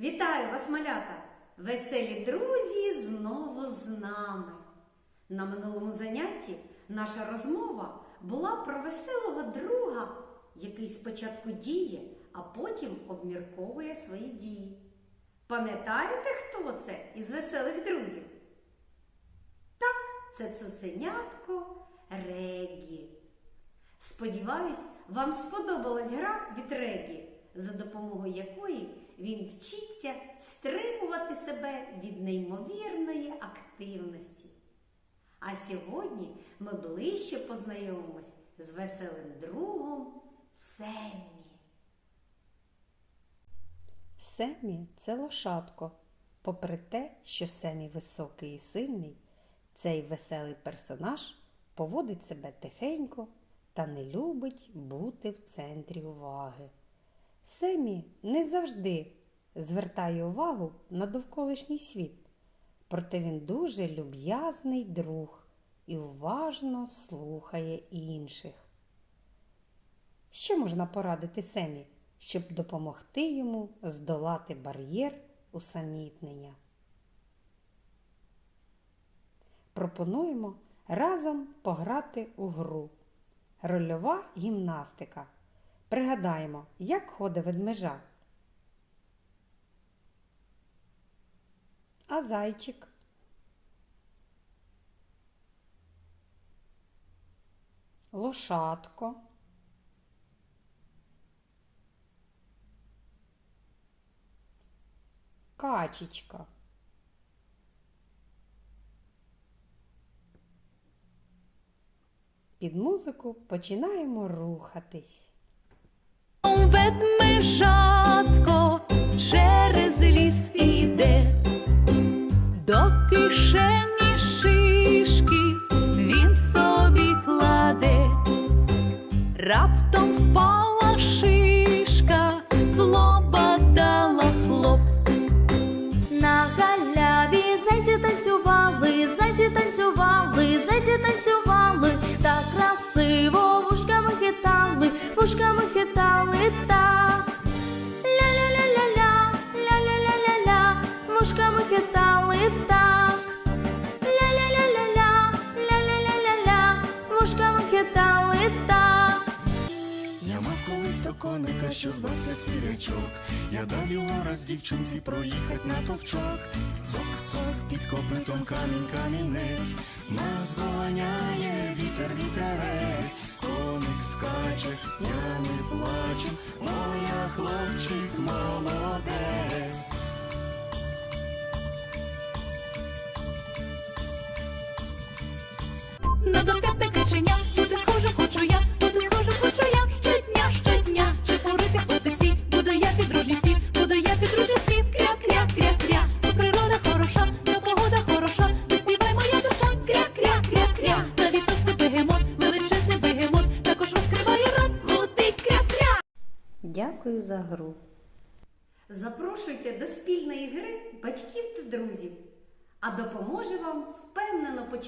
Вітаю вас, малята! Веселі друзі знову з нами. На минулому занятті наша розмова була про веселого друга, який спочатку діє, а потім обмірковує свої дії. Пам'ятаєте, хто це із веселих друзів? Так, це цуценятко Регі. Сподіваюсь, вам сподобалась гра від Регі, за допомогою якої він вчиться стримувати себе від неймовірної активності. А сьогодні ми ближче познайомимось з веселим другом Семмі. Семі це лошадко. Попри те, що Семі високий і сильний, цей веселий персонаж поводить себе тихенько та не любить бути в центрі уваги. Семі не завжди звертає увагу на довколишній світ, проте він дуже люб'язний друг і уважно слухає інших. Що можна порадити Семі, щоб допомогти йому здолати бар'єр усамітнення? Пропонуємо разом пограти у гру. Рольова гімнастика. Пригадаємо, як ходить ведмежа. А зайчик. Лошадко. Качечка. Під музику починаємо рухатись. Ведмежатко через ліс іде, до кишені шишки він собі кладе, раптом колись то коника, що звався сірячок. Я дав його раз дівчинці проїхать на товчок. Цок-цок, під копитом камінь камінець. Нас доганяє вітер вітерець. Коник скаче, я не плачу, моя хлопчик молодець. Дошках каченя, за гру. Запрошуйте до спільної гри батьків та друзів, а допоможе вам впевнено почувати.